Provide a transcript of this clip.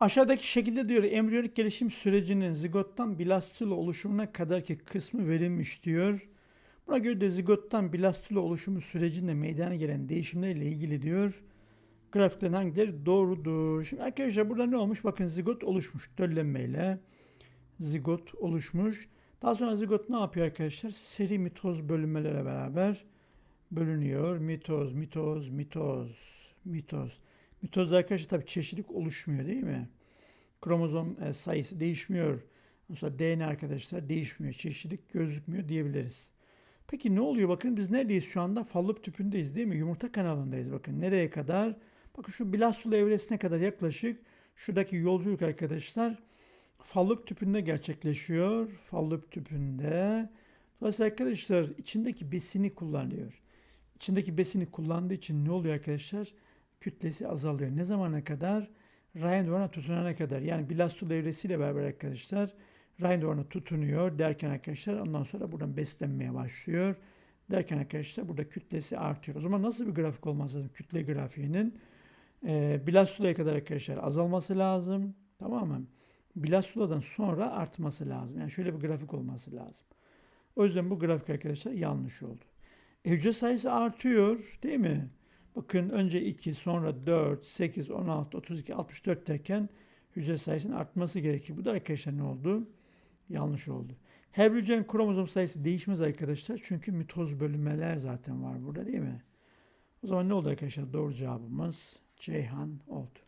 Aşağıdaki şekilde diyor embriyonik gelişim sürecinin zigottan blastula oluşumuna kadarki kısmı verilmiş diyor. Buna göre de zigottan blastula oluşumu sürecinde meydana gelen değişimlerle ilgili diyor. Grafiklerin hangileri doğrudur? Şimdi arkadaşlar burada ne olmuş? Bakın zigot oluşmuş döllenmeyle. Zigot oluşmuş. Daha sonra zigot ne yapıyor arkadaşlar? Seri mitoz bölünmelerle beraber bölünüyor. Mitoz, mitoz, mitoz, mitoz. Mitozda arkadaşlar tabii çeşitlilik oluşmuyor değil mi? Kromozom e, sayısı değişmiyor. Mesela DNA arkadaşlar değişmiyor. Çeşitlilik gözükmüyor diyebiliriz. Peki ne oluyor? Bakın biz neredeyiz şu anda? Fallop tüpündeyiz değil mi? Yumurta kanalındayız bakın. Nereye kadar? Bakın şu blastula evresine kadar yaklaşık şuradaki yolculuk arkadaşlar fallop tüpünde gerçekleşiyor. Fallop tüpünde. Dolayısıyla arkadaşlar içindeki besini kullanıyor. İçindeki besini kullandığı için ne oluyor arkadaşlar? Kütlesi azalıyor. Ne zamana kadar? Rahim duvarına tutunana kadar. Yani blastula evresiyle beraber arkadaşlar rahim duvarına tutunuyor derken arkadaşlar ondan sonra buradan beslenmeye başlıyor. Derken arkadaşlar burada kütlesi artıyor. O zaman nasıl bir grafik olması lazım? Kütle grafiğinin e, blastula'ya kadar arkadaşlar azalması lazım. Tamam mı? Blastula'dan sonra artması lazım. Yani şöyle bir grafik olması lazım. O yüzden bu grafik arkadaşlar yanlış oldu. E, hücre sayısı artıyor değil mi? Bakın önce 2, sonra 4, 8, 16, 32, 64 derken hücre sayısının artması gerekir. Bu da arkadaşlar ne oldu? Yanlış oldu. Her hücrenin kromozom sayısı değişmez arkadaşlar. Çünkü mitoz bölünmeler zaten var burada değil mi? O zaman ne oldu arkadaşlar? Doğru cevabımız Ceyhan oldu.